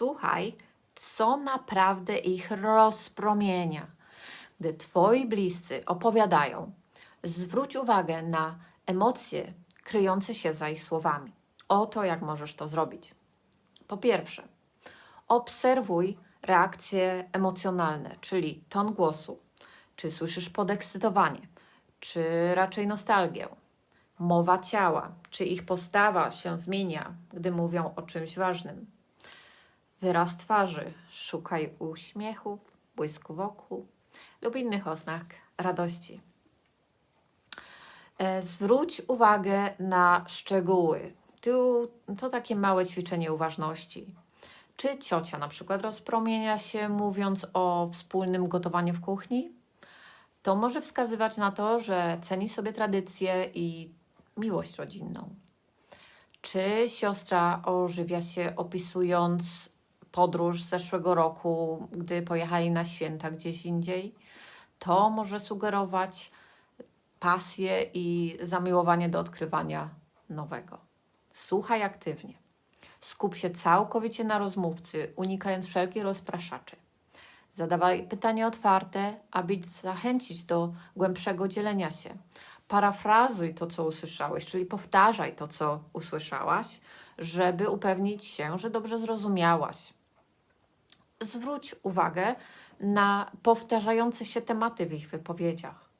Słuchaj, co naprawdę ich rozpromienia. Gdy twoi bliscy opowiadają, zwróć uwagę na emocje kryjące się za ich słowami. Oto jak możesz to zrobić. Po pierwsze, obserwuj reakcje emocjonalne, czyli ton głosu. Czy słyszysz podekscytowanie, czy raczej nostalgię? Mowa ciała, czy ich postawa się zmienia, gdy mówią o czymś ważnym? Wyraz twarzy, szukaj uśmiechu, błysku wokół lub innych oznak radości. E, Zwróć uwagę na szczegóły. Tu to takie małe ćwiczenie uważności. Czy ciocia na przykład rozpromienia się mówiąc o wspólnym gotowaniu w kuchni? To może wskazywać na to, że ceni sobie tradycję i miłość rodzinną. Czy siostra ożywia się opisując podróż z zeszłego roku, gdy pojechali na święta gdzieś indziej? To może sugerować pasję i zamiłowanie do odkrywania nowego. Słuchaj aktywnie. Skup się całkowicie na rozmówcy, unikając wszelkich rozpraszaczy. Zadawaj pytania otwarte, aby zachęcić do głębszego dzielenia się. Parafrazuj to, co usłyszałeś, czyli powtarzaj to, co usłyszałaś, żeby upewnić się, że dobrze zrozumiałaś. Zwróć uwagę na powtarzające się tematy w ich wypowiedziach.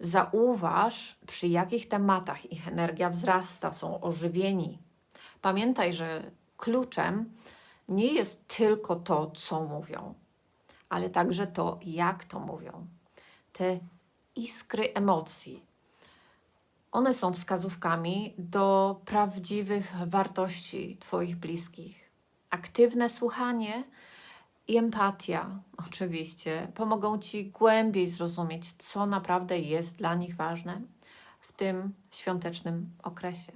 Zauważ, przy jakich tematach ich energia wzrasta, są ożywieni. Pamiętaj, że kluczem nie jest tylko to, co mówią, ale także to, jak to mówią. Te iskry emocji. One są wskazówkami do prawdziwych wartości Twoich bliskich. Aktywne słuchanie i empatia, oczywiście, pomogą Ci głębiej zrozumieć, co naprawdę jest dla nich ważne w tym świątecznym okresie.